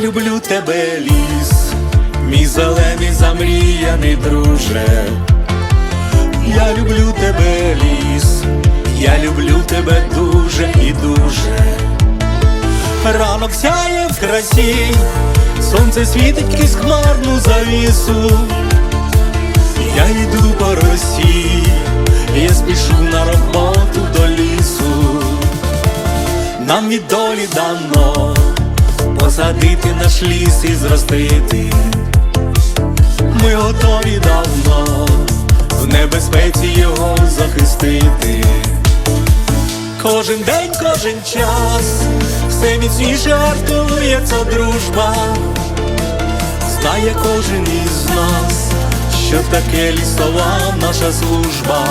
люблю тебе, ліс, мій зелений замріяний друже. Я люблю тебе, ліс, я люблю тебе дуже і дуже. Ранок сяє в красі, сонце світить крізь хмарну завісу. Я йду по росі, я спішу на роботу до лісу. Нам від долі дано посадити наш ліс і зростити. Ми готові давно в небезпеці його захистити. Кожен день, кожен час, все міцніше гартується дружба. Знає кожен із нас, що таке лісова наша служба.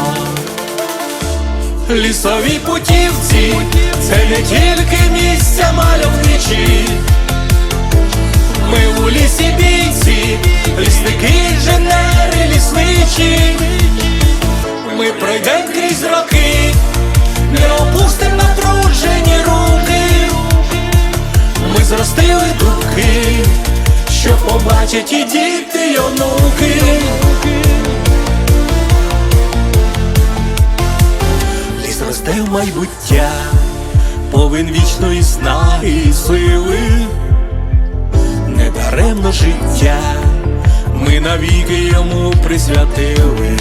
Лісові путівці це не тільки місця Ми зростили дубки, що побачать і діти, й онуки. Ліс росте в майбуття, повен вічної снаги і сили, недаремно життя, ми навіки йому присвятили.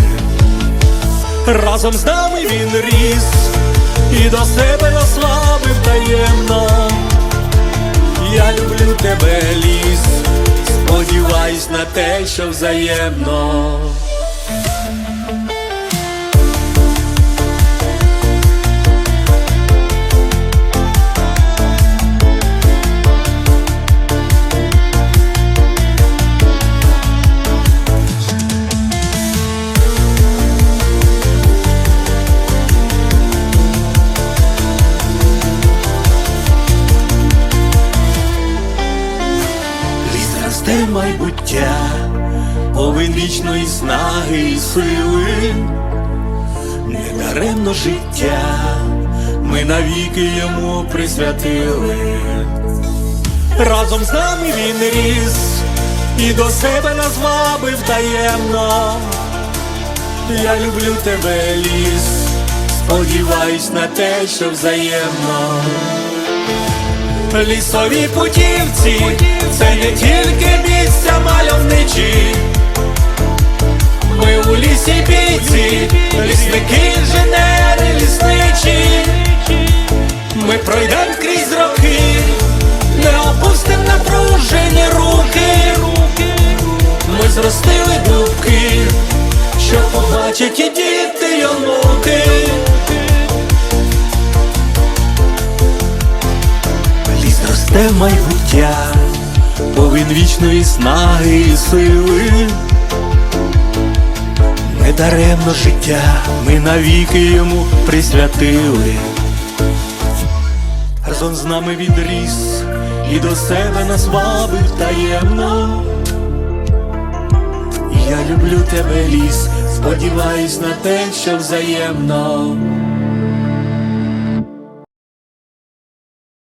Разом з нами він ріс і до себе наслабив Люблю тебе, ліс, сподіваюсь на те, що взаємно. Ліс майбуття, повен вічної снаги і сили, недаремно життя, ми навіки йому присвятили. Разом з нами він ріс і до себе нас вабив таємно. Я люблю тебе, ліс, сподіваюсь на те, що взаємно. Лісові путівці це не тільки Ми бійці, лісники, інженери, лісничі. Ми пройдем крізь роки, не опустим напружені руки. Ми зростили дубки, що побачать і діти, й онуки. Ліс росте в майбуття, повін вічної снаги і сили. Недаремно життя ми навіки йому присвятили. Разом з нами відріс і до себе нас вабив таємно. Я люблю тебе, ліс, сподіваюсь на те, що взаємно.